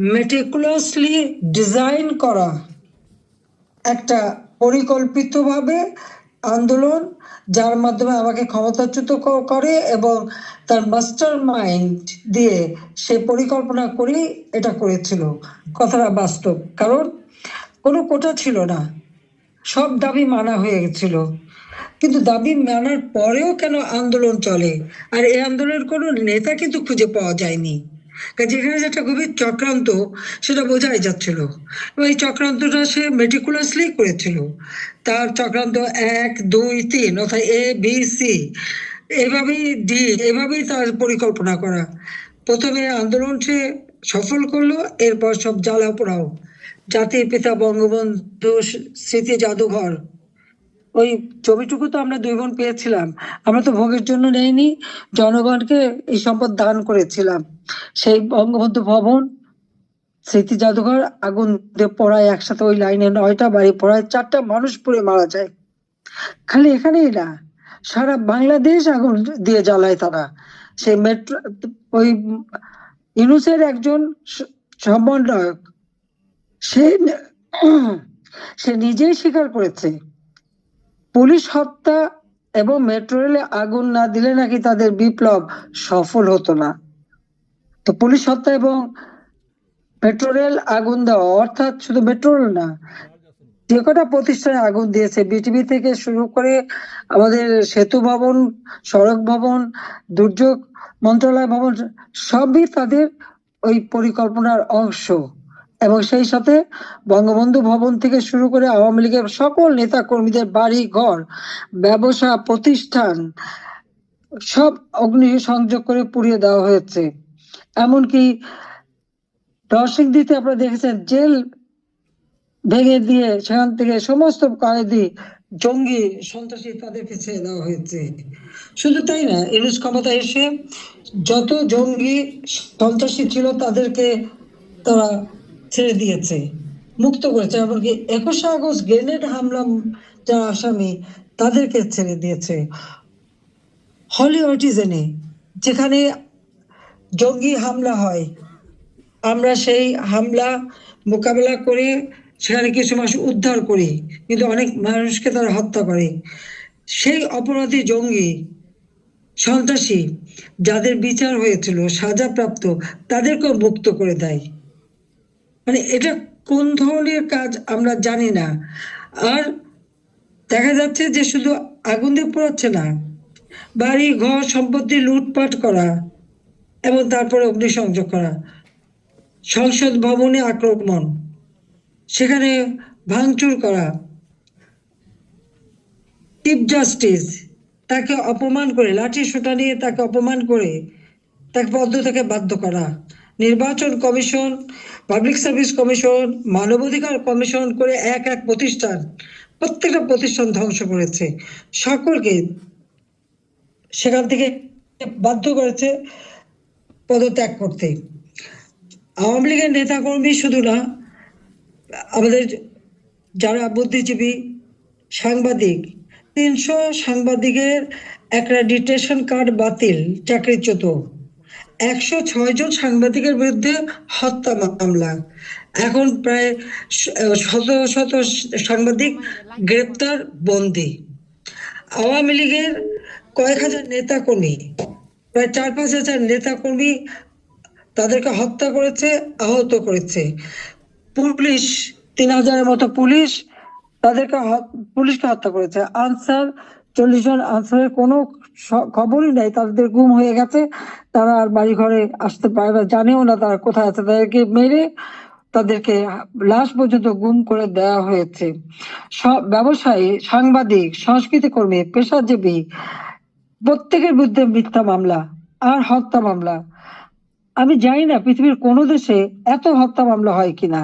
Meticulously design করা। একটা পরিকল্পিতভাবে আন্দোলন, যার মাধ্যমে আমাকে ক্ষমতাচ্যুত করে এবং তার মাস্টার মাইন্ড দিয়ে সে পরিকল্পনা করেই এটা করেছিল। কথাটা বাস্তব, কারণ কোনো কোটা ছিল না। সব দাবি মানা হয়ে গেছিল। কিন্তু দাবি মানার পরেও কেন আন্দোলন চলে? আর এই আন্দোলনের কোনো নেতা কিন্তু খুঁজে পাওয়া যায়নি। কাজে এখানে যেটা গভীর চক্রান্ত, সেটা বোঝাই যাচ্ছিল। এবং এই চক্রান্তটা সে মেটিকুলাসলি করেছিল। তার চক্রান্ত এক, দুই, তিন, অর্থাৎ এ বি সি এভাবেই ডি এভাবেই তার পরিকল্পনা করা। প্রথমে আন্দোলন সে সফল করল, এরপর সব জ্বালা পোড়াও। জাতির পিতা বঙ্গবন্ধু স্মৃতি জাদুঘর ওই ছবিটুকু তো আমরা দুই বোন পেয়েছিলাম। আমরা তো ভোগের জন্য নেইনি, জনগণকে এই সম্পদ দান করেছিলাম। সেই বঙ্গবন্ধু ভবন, স্মৃতি জাদুঘর, আগুন দিয়ে পড়ায় একসাথে ওই লাইনে নয়টা বাড়ি পড়ায়, চারটা মানুষ পুড়ে মারা যায়। খালি এখানেই না, সারা বাংলাদেশ আগুন দিয়ে জ্বালায় তারা। সেই মেট্রো, ওই ইউনুসের একজন সমন্বয়ক, সে সে নিজেই স্বীকার করেছে পুলিশ হত্যা এবং মেট্রো রেলে আগুন না দিলে নাকি তাদের বিপ্লব সফল হতো না। তো পুলিশ হত্যা এবং মেট্রো রেল আগুন দেওয়া, অর্থাৎ শুধু মেট্রো রেল না, যে কটা প্রতিষ্ঠানে আগুন দিয়েছে বিটিভি থেকে শুরু করে আমাদের সেতু ভবন, সড়ক ভবন, দুর্যোগ মন্ত্রণালয় ভবন, সবই তাদের ওই পরিকল্পনার অংশ। এবং সেই সাথে বঙ্গবন্ধু ভবন থেকে শুরু করে আওয়ামী লীগের সকল নেতা কর্মীদের বাড়ি, ঘর, ব্যবসা, প্রতিষ্ঠান সব অগ্নি সংযোগ করে পুড়িয়ে দেওয়া হয়েছে। এমনকি নরসিংদীতে আপনারা দেখেছেন, জেল ভেঙে দিয়ে সেখান থেকে সমস্ত কয়েদি জঙ্গি সন্ত্রাসী তাদেরকে ছেড়ে দেওয়া হয়েছে। শুধু তাই না, ইউনুস ক্ষমতা এসে যত জঙ্গি সন্ত্রাসী ছিল তাদেরকে তারা ছেড়ে দিয়েছে। মুক্ত করেছে। এমনকি একুশে আগস্ট গ্রেনেড হামলা যারা আসামি তাদেরকে ছেড়ে দিয়েছে। হলি অটিজেনে, যেখানে জঙ্গি হামলা হয়, আমরা সেই হামলা মোকাবেলা করে সেখানে কিছু মানুষ উদ্ধার করি, কিন্তু অনেক মানুষকে তারা হত্যা করে। সেই অপরাধী জঙ্গি সন্ত্রাসী যাদের বিচার হয়েছিল, সাজাপ্রাপ্ত, তাদেরকেও মুক্ত করে দেয়। মানে এটা কোন ধরনের কাজ আমরা জানি না। আর দেখা যাচ্ছে যে শুধু আগুন দিয়ে পোড়াচ্ছে না, বাড়ি, ঘর সম্পত্তি লুটপাট করা এবং তারপরে অগ্নিসংযোগ করা, সংসদ ভবনে আক্রমণ, সেখানে ভাঙচুর করা, চিফ জাস্টিস তাকে অপমান করে লাঠি সোটা নিয়ে তাকে অপমান করে, তাকে পদ থেকে বাধ্য করা নির্বাচন কমিশন পাবলিক সার্ভিস কমিশন, মানবাধিকার কমিশন করে এক এক প্রতিষ্ঠান, প্রত্যেকটা প্রতিষ্ঠান ধ্বংস করেছে। সকলকে সেখান থেকে বাধ্য করেছে পদত্যাগ করতে। আওয়ামী লীগের নেতাকর্মী শুধু না, আমাদের যারা বুদ্ধিজীবী, সাংবাদিক, তিনশো সাংবাদিকের একটা ডিটেশন কার্ড বাতিল, চাকরিচ্যুত। একশো ছয় জন সাংবাদিকের বিরুদ্ধে হত্যা মামলা। এখন প্রায় শত শত সাংবাদিক গ্রেপ্তার, বন্দি। আওয়ামী লীগের কয়েক হাজার নেতাকর্মী, প্রায় চার পাঁচ হাজার নেতাকর্মী তাদেরকে হত্যা করেছে, আহত করেছে। পুলিশ, তিন হাজারের মতো পুলিশ তাদেরকে পুলিশকে হত্যা করেছে। আনসার, চল্লিশ জন আনসারের কোনো খবরই নেই, তাদের গুম হয়ে গেছে, তারা আর বাড়ি ঘরে আসতে পারে না, জানেও না তারা কোথায় আছে। তাদেরকে মেরে তাদেরকে লাশ পর্যন্ত গুম করে দেওয়া হয়েছে। ব্যবসায়ী, সাংবাদিক, সংস্কৃতি কর্মী, পেশাজীবী, প্রত্যেকের বিরুদ্ধে মিথ্যা মামলা আর হত্যা মামলা। আমি জানি না পৃথিবীর কোনো দেশে এত হত্যা মামলা হয় কিনা।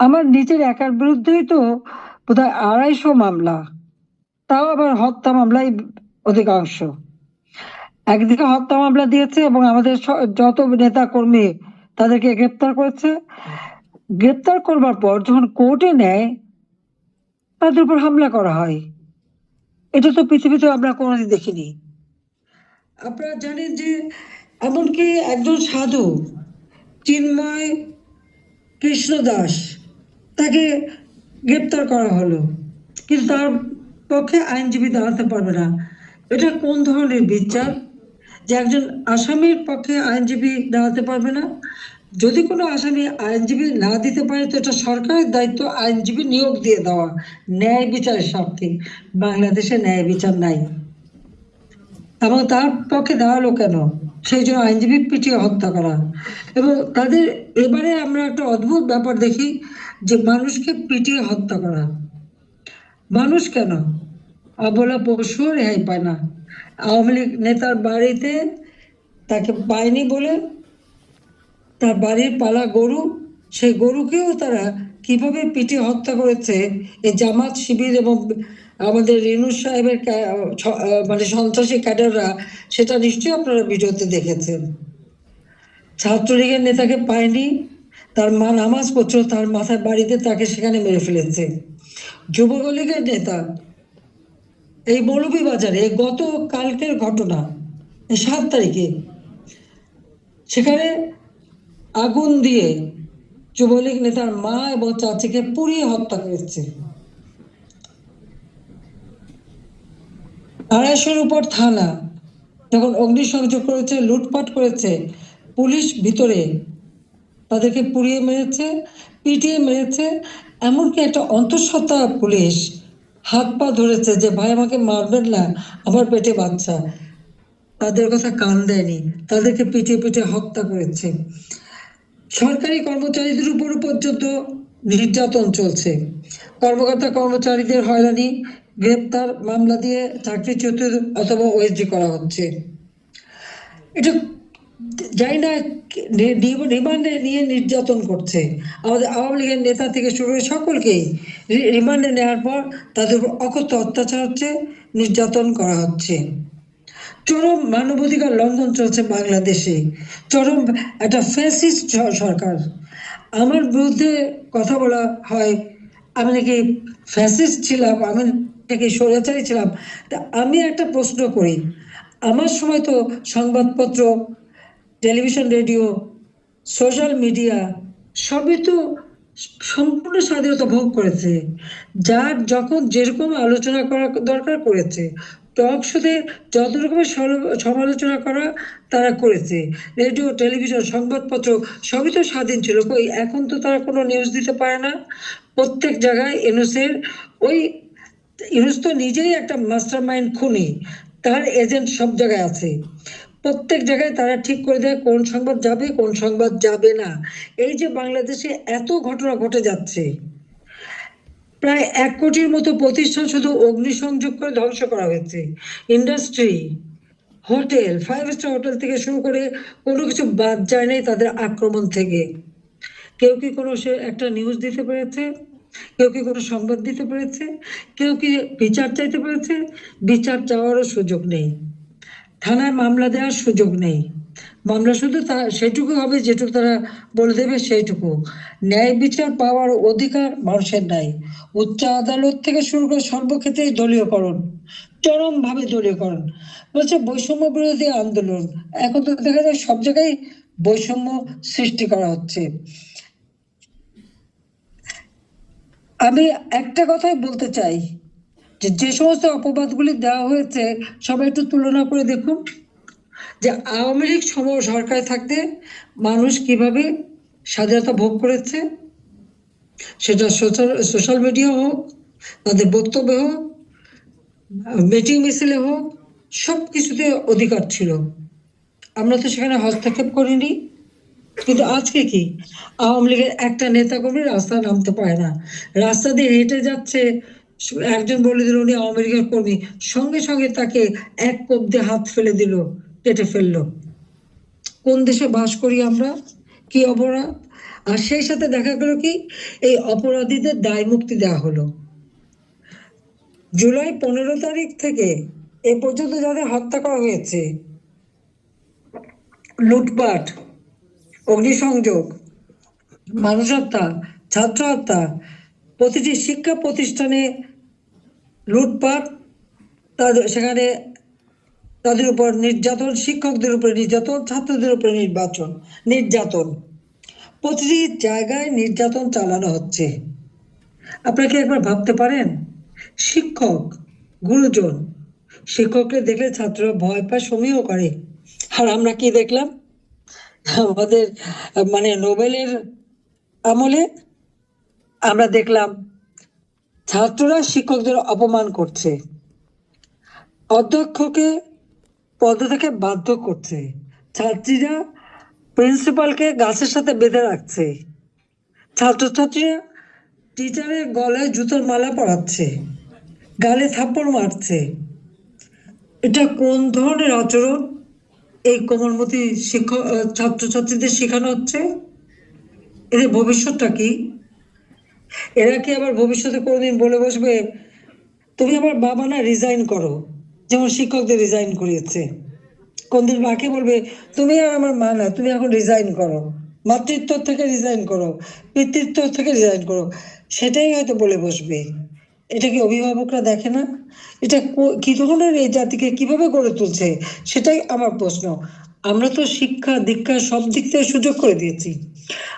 আমার নিজের একার বিরুদ্ধেই তো বোধহয় আড়াইশো মামলা, তাও আবার হত্যা মামলাই অধিকাংশ। একদিকে হত্যা মামলা দিয়েছে এবং আমাদের যত নেতা কর্মী তাদেরকে গ্রেপ্তার করেছে। গ্রেপ্তার করবার পর যখন কোর্টে নেয়, তাদের উপর হামলা করা হয়। এটা তো পৃথিবীতে আমরা কোনোদিন দেখিনি। আপনারা জানেন যে এমনকি একজন সাধু, চিন্ময় কৃষ্ণ দাস, তাকে গ্রেপ্তার করা হলো। কিন্তু তার পক্ষে আইনজীবী দাঁড়াতে পারবে না। এটা কোন ধরনের বিচার? যে একজন আসামির পক্ষে আইনজীবী দাঁড়াতে পারবে না? যদি কোনো আসামি আইনজীবী না দিতে পারে, তো এটা সরকারের দায়িত্ব, আইনজীবী নিয়োগ দিয়ে দেওয়া। ন্যায় বিচারের স্বার্থে বাংলাদেশে ন্যায় বিচার নাই। এবং তার পক্ষে দাঁড়াল কেন? সেই জন্য আইনজীবী পিটিয়ে হত্যা করা। এবং তাদের এবারে আমরা একটা অদ্ভুত ব্যাপার দেখি যে মানুষকে পিটিয়ে হত্যা করা। মানুষ কেন? অবলা পশু রেহাই পায় না। আওয়ামী লীগ নেতার বাড়িতে তাকে পায়নি বলে তার বাড়ির পালা গরু, সেই গরুকেও তারা কীভাবে পিটিয়ে হত্যা করেছে এই জামাত শিবির এবং আমাদের রেণু সাহেবের মানে সন্ত্রাসী ক্যাডাররা সেটা নিশ্চয়ই আপনারা ভিডিওতে দেখেছেন। ছাত্রলীগের নেতাকে পায়নি, তার মা নামাজ পড়ছিল, তার মাথায় বাড়িতে তাকে সেখানে মেরে ফেলেছে। যুবলীগের নেতা এই মৌলভীবাজারে গত কালকের ঘটনা সাত তারিখে, সেখানে আগুন দিয়ে যুবলীগ নেতার মা এবং চাচিকে পুড়িয়ে হত্যা করেছে। আড়াইশোর উপর থানা যখন অগ্নিসংযোগ করেছে, লুটপাট করেছে, পুলিশ ভিতরে তাদেরকে পুড়িয়ে মেরেছে, পিটিয়ে মেরেছে, এমনকি একটা অন্তঃসত্ত্বা পুলিশ হাত পা ধরেছে যে, ভাই, আমাকে মারবেন না, আমার পেটে বাচ্চা। তাদের কথা কান দেয়নি। তাদেরকে পিটিয়ে পিটিয়ে হত্যা করেছে। সরকারি কর্মচারীদের উপর পর্যন্ত নির্যাতন চলছে। কর্মকর্তা কর্মচারীদের হয়রানি, গ্রেপ্তার মামলা দিয়ে চাকরিচ্যুত অথবা ওএসডি করা হচ্ছে। এটা যাই না রিমান্ডে নিয়ে নির্যাতন করছে। আমাদের আওয়ামী লীগের নেতা থেকে শুরু করে সকলকেই রিমান্ডে নেওয়ার পর তাদের উপর অকথ্য অত্যাচার হচ্ছে, নির্যাতন করা হচ্ছে। চরম মানবাধিকার লঙ্ঘন চলছে বাংলাদেশে। চরম একটা ফ্যাসিস্ট সরকার। আমার বিরুদ্ধে কথা বলা হয়, আমি নাকি ফ্যাসিস্ট ছিলাম, আমি নাকি স্বৈরাচারী ছিলাম। তা আমি একটা প্রশ্ন করি, আমার সময় তো সংবাদপত্র টেলিভিশন, রেডিও, সোশ্যাল মিডিয়া, সবই তো সম্পূর্ণ স্বাধীনতা ভোগ করেছে। যার যখন যেরকম আলোচনা করা দরকার করেছে, টক শোতে যত রকমের সমালোচনা করা তারা করেছে। রেডিও, টেলিভিশন, সংবাদপত্র সবই তো স্বাধীন ছিল। কই, এখন তো তারা কোনো নিউজ দিতে পারে না। প্রত্যেক জায়গায় এনুসের ওই ইউনুস তো নিজেই একটা মাস্টার মাইন্ড খুনি। তার এজেন্ট সব জায়গায় আছে। প্রত্যেক জায়গায় তারা ঠিক করে দেয় কোন সংবাদ যাবে, কোন সংবাদ যাবে না। এই যে বাংলাদেশে এত ঘটনা ঘটে যাচ্ছে, প্রায় এক কোটির মতো প্রতিষ্ঠান শুধু অগ্নিসংযোগ করে ধ্বংস করা হয়েছে। Industry, hotel, five star hotel থেকে শুরু করে কোনো কিছু বাদ যায় নাই তাদের আক্রমণ থেকে। কেউ কি কোনো সে একটা নিউজ দিতে পেরেছে? কেউ কি কোনো সংবাদ দিতে পেরেছে? কেউ কি বিচার চাইতে পেরেছে? বিচার চাওয়ারও সুযোগ নেই। থানায় মামলা দেওয়ার সুযোগ নেই। মামলা শুধু তা, সেটুকু হবে যেটুকু তারা বলে দেবে সেইটুকু। ন্যায় বিচার পাওয়ার অধিকার মানুষের নাই। উচ্চ আদালত থেকে শুরু করে সর্বক্ষেত্রেই দলীয়করণ, চরমভাবে দলীয়করণ। বলছে বৈষম্য বিরোধী আন্দোলন। এখন তো দেখা যায় সব জায়গায় বৈষম্য সৃষ্টি করা হচ্ছে। আমি একটা কথাই বলতে চাই। যে যে সমস্ত অপবাদগুলি দেওয়া হয়েছে, সবাই একটু তুলনা করে দেখুন। যে আওয়ামী লীগ সম সরকারে থাকতে মানুষ কীভাবে স্বাধীনতা ভোগ করেছে, সেটা সোশ্যাল সোশ্যাল মিডিয়া হোক, তাদের বক্তব্য হোক, মিটিং মিছিলে হোক সব কিছুতে অধিকার ছিল। আমরা তো সেখানে হস্তক্ষেপ করিনি। কিন্তু আজকে কি? আওয়ামী লীগের একটা নেতা কর্মী রাস্তায় নামতে পারে না। রাস্তা দিয়ে হেঁটে যাচ্ছে একজন বলে দিল উনি আওয়ামী লীগের কর্মী। সঙ্গে সঙ্গে তাকে এক কোপ দিয়ে হাত ফেলে দিল, কেটে ফেলল। কোন দেশে বাস করি আমরা? কি অপরাধ? আর সেই সাথে দেখা গেল কি, এই অপরাধীদের দায় মুক্তি দেওয়া হলো। জুলাই পনেরো তারিখ থেকে এ পর্যন্ত যাদের হত্যা করা হয়েছে, লুটপাট, অগ্নিসংযোগ, মানুষ হত্যা, ছাত্র হত্যা প্রতিটি শিক্ষা প্রতিষ্ঠানে লুটপাট তাদের সেখানে তাদের উপর নির্যাতন, শিক্ষকদের উপরে নির্যাতন, ছাত্রদের উপরে নির্বাচন, নির্যাতন। প্রতিটি জায়গায় নির্যাতন চালানো হচ্ছে। আপনারা কি একবার ভাবতে পারেন? শিক্ষক, গুরুজন, শিক্ষককে দেখলে ছাত্ররা ভয় পায় সমীহ করে। আর আমরা কি দেখলাম? আমাদের মানে নোবেলের আমলে আমরা দেখলাম, ছাত্ররা শিক্ষকদের অপমান করছে, অধ্যক্ষকে পদ থেকে বাধ্য করছে, ছাত্রীরা প্রিন্সিপালকে গাছের সাথে বেঁধে রাখছে, ছাত্রছাত্রীরা টিচারের গলায় জুতোর মালা পরাচ্ছে, গালে থাপ্পড় মারছে। এটা কোন ধরনের আচরণ? এই কোমলমতি শিক্ষক, ছাত্রছাত্রীদের শেখানো হচ্ছে? এদের ভবিষ্যৎটা কি? এরা কি আবার ভবিষ্যতে কোনোদিন বলে বসবে? তুমি আমার বাবা না রিজাইন করো। যেমন শিক্ষকদের রিজাইন করিয়েছে। কোনদিন মাকে বলবে, তুমি আর আমার মা না, তুমি এখন রিজাইন করো। মাতৃত্ব থেকে রিজাইন করো, পিতৃত্ব থেকে রিজাইন করো। সেটাই হয়তো বলে বসবে। এটা কি অভিভাবকরা দেখে না? এটা কো- ধরনের এই জাতিকে কীভাবে গড়ে তুলছে? সেটাই আমার প্রশ্ন। আমরা তো শিক্ষা, দীক্ষা সব দিক থেকে সুযোগ করে দিয়েছি।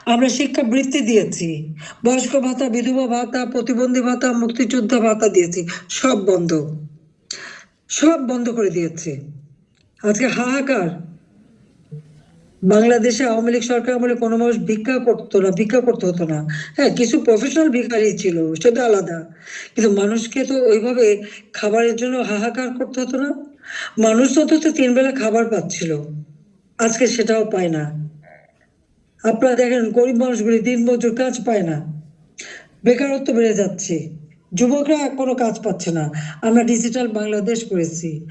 আমরা শিক্ষা বৃত্তি দিয়েছি। বয়স্ক ভাতা, বিধবা ভাতা, প্রতিবন্ধী ভাতা, মুক্তিযোদ্ধা ভাতা দিয়েছি। সব বন্ধ। সব বন্ধ করে দিয়েছে। আজকে হাহাকার। বাংলাদেশে আওয়ামী লীগ সরকার আমলে কোনো মানুষ ভিক্ষা করতো না, ভিক্ষা করতে হতো না। হ্যাঁ কিছু প্রফেশনাল ভিখারি ছিল, সেটা আলাদা। কিন্তু মানুষকে তো ওইভাবে খাবারের জন্য হাহাকার করতে হতো না। মানুষ তো তিন বেলা খাবার পাচ্ছিল। আজকে সেটাও পায় না। আপনারা দেখেন, গরিব মানুষগুলি দিন মজুর কাজ পায় না। বেকারত্ব বেড়ে যাচ্ছে। যুবকরা কোনো কাজ পাচ্ছে না। আমরা ডিজিটাল বাংলাদেশ করেছি।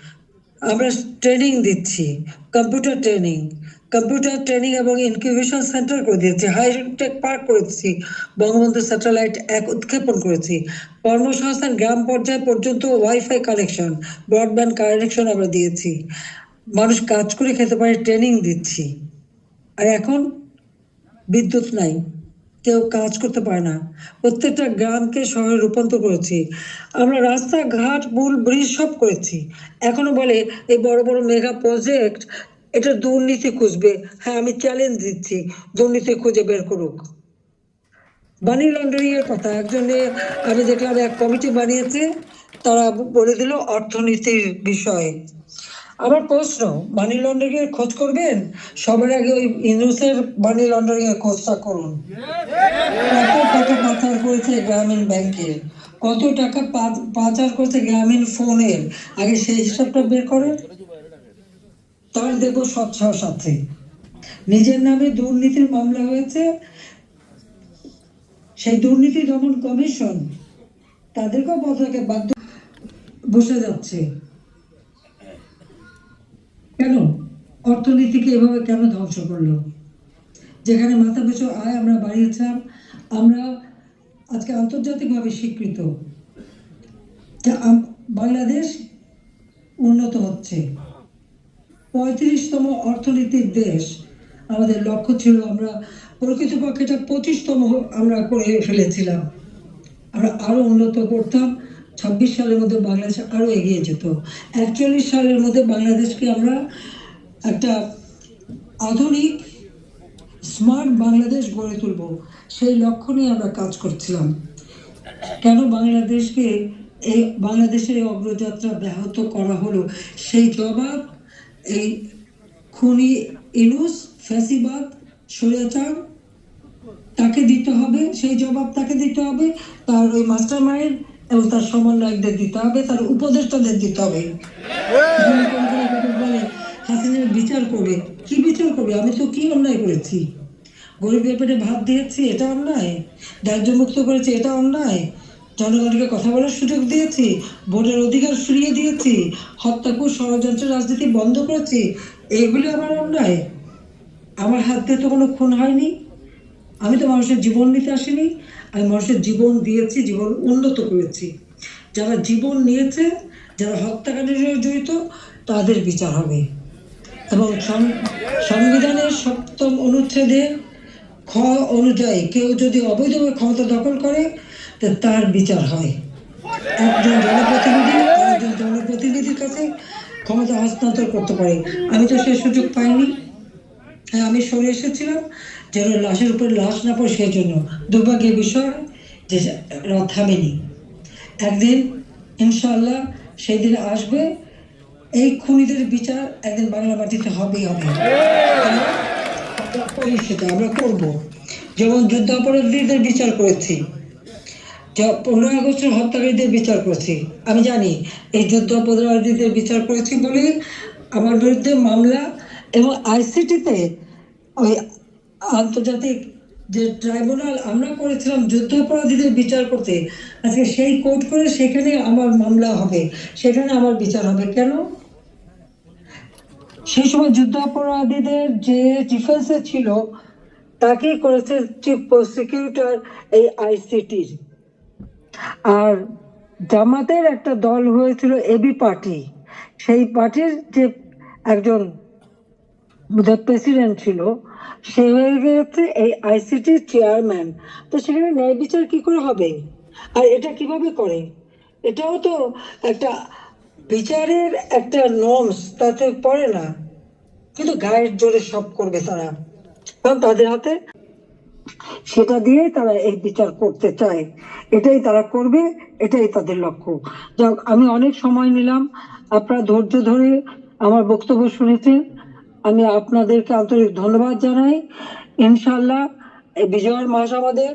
আমরা ট্রেনিং দিচ্ছি। Computer training. কম্পিউটার ট্রেনিং এবং ইনকিউবেশন সেন্টার করে দিয়েছি। হাইটেক পার্ক করেছি। বঙ্গবন্ধু স্যাটেলাইট এক উৎক্ষেপণ করেছি। কর্মসংস্থান গ্রাম পর্যায় পর্যন্ত ওয়াইফাই কানেকশন ব্রডব্যান্ড কানেকশন আমরা দিয়েছি। মানুষ কাজ করে খেতে পারে ট্রেনিং দিচ্ছি। আর এখন বিদ্যুৎ নাই, কেউ কাজ করতে পারে না। প্রত্যেকটা গ্রামকে শহরে রূপান্তর করেছি। আমরা রাস্তাঘাট, পুল ব্রিজ সব করেছি। এখনও বলে এই বড় বড় মেগা প্রজেক্ট এটা দুর্নীতি খুঁজবে। হ্যাঁ আমি চ্যালেঞ্জ দিচ্ছি, দুর্নীতি খুঁজে বের করুক। মানি লন্ডারিং এর কথা, একজনে, আমি দেখলাম এক কমিটি বানিয়েছে, তারা বলে দিল অর্থনীতির বিষয়ে। আমার প্রশ্ন মানি লন্ডারিং এর খোঁজ করবেন? সবার আগে ওই ইউনুসের মানি লন্ডারিং এর খোঁজটা করুন। কত টাকা পাচার করেছে গ্রামীণ ব্যাংকের কত টাকা পাচার করেছে গ্রামীণ ফোনের আগে সেই হিসাবটা বের করেন। তাহলে দেখব স্বচ্ছ সাথে। নিজের নামে দুর্নীতির মামলা হয়েছে। সেই দুর্নীতি দমন কমিশন তাদেরকেও পদকে বাধ্য বসে যাচ্ছে। কেন? অর্থনীতিকে এভাবে কেন ধ্বংস করল? যেখানে মাথা পিছু আয় আমরা বাড়িয়েছিলাম, আমরা আজকে আন্তর্জাতিকভাবে স্বীকৃত। বাংলাদেশ উন্নত হচ্ছে। পঁয়ত্রিশতম অর্থনীতির দেশ। আমাদের লক্ষ্য ছিল আমরা প্রকৃতপক্ষে এটা পঁচিশতম আমরা করে ফেলেছিলাম। আমরা আরও উন্নত করতাম। ছাব্বিশ সালের মধ্যে বাংলাদেশ আরও এগিয়ে যেত। একচল্লিশ সালের মধ্যে বাংলাদেশকে আমরা একটা আধুনিক, স্মার্ট বাংলাদেশ গড়ে তুলব। সেই লক্ষ্য নিয়ে আমরা কাজ করছিলাম। কেন বাংলাদেশকে এই, বাংলাদেশের এই অগ্রযাত্রা ব্যাহত করা হলো? সেই জবাব এই খুনি ইনুস ফ্যাসিবাদ স্বৈরাচার তাকে দিতে হবে, সেই জবাব তাকে দিতে হবে। তার ওই মাস্টার মাইন্ড এবং তার সমন্বয়কদের দিতে হবে, তার উপদেষ্টাদের দিতে হবে। বিচার করবে। কি বিচার করবে? আমি তো কি অন্যায় করেছি? গরিবের পেটে ভাত দিয়েছি, এটা অন্যায়? দারিদ্র মুক্ত করেছি, এটা অন্যায়? জনগণকে কথা বলার সুযোগ দিয়েছি, ভোটের অধিকার ফিরিয়ে দিয়েছি হত্যাকুর ষড়যন্ত্র রাজনীতি বন্ধ করেছি এইগুলি আমার অন্যায়? আমার হাত দিয়ে তো কোনো খুন হয়নি? আমি তো মানুষের জীবন নিতে আসিনি, আমি মানুষের জীবন দিয়েছি, জীবন উন্নত করেছি। যারা জীবন নিয়েছে, যারা হত্যাকাণ্ডের জড়িত, তাদের বিচার হবে। এবং সংবিধানের সপ্তম অনুচ্ছেদে খ অনুযায়ী কেউ যদি অবৈধভাবে ক্ষমতা দখল করে তার বিচার হয়। একজন জনপ্রতিনিধি একজন জনপ্রতিনিধির কাছে ক্ষমতা হস্তান্তর করতে পারে। আমি তো সে সুযোগ পাইনি। হ্যাঁ আমি সরে এসেছিলাম। যেন লাশের উপর লাশ না পড়ে সেই জন্য দুর্ভাগ্যের বিষয় যে রাত থামেনি। একদিন ইনশাল্লাহ সেই দিন আসবে। এই খুনিদের বিচার একদিন বাংলা মাটিতে হবেই হবে। সেটা আমরা করব। যেমন যুদ্ধ অপরাধীদের বিচার করেছি পনেরোই আগস্টের হত্যাকারীদের বিচার করেছি। আমি জানি, এই যুদ্ধ অপরাধীদের বিচার করেছি বলে আমার বিরুদ্ধে মামলা এবং আইসিটিতে ওই আন্তর্জাতিক যে ট্রাইব্যুনাল, আমরা করেছিলাম যুদ্ধ অপরাধীদের বিচার করতে। আজকে সেই কোর্ট করে সেখানে আমার মামলা হবে, সেখানে আমার বিচার হবে। কেন? সেই সময় যুদ্ধ অপরাধীদের যে ডিফেন্সে ছিল, তাকেই করেছে চিফ প্রসিকিউটর এই আইসিটির। আর জামাতের একটা দল হয়েছিল এবি পার্টি। সেই পার্টির যে একজন প্রেসিডেন্ট ছিল সে হয়ে গেছে এই আইসিটি চেয়ারম্যান। তো সেখানে ন্যায় বিচার কি করে হবে? আর এটা কীভাবে করে? এটাও তো একটা বিচারের একটা নর্মস তাতে পড়ে না। কিন্তু গায়ের জোরে সব করবে তারা। কারণ তাদের হাতে সেটা দিয়েই তারা এই বিচার করতে চায়। এটাই তারা করবে, এটাই তাদের লক্ষ্য। যাক, আমি অনেক সময় নিলাম। আপনারা ধৈর্য ধরে আমার বক্তব্য শুনেছেন। আমি আপনাদেরকে আন্তরিক ধন্যবাদ জানাই। ইনশাল্লাহ বিজয়ের মাস আমাদের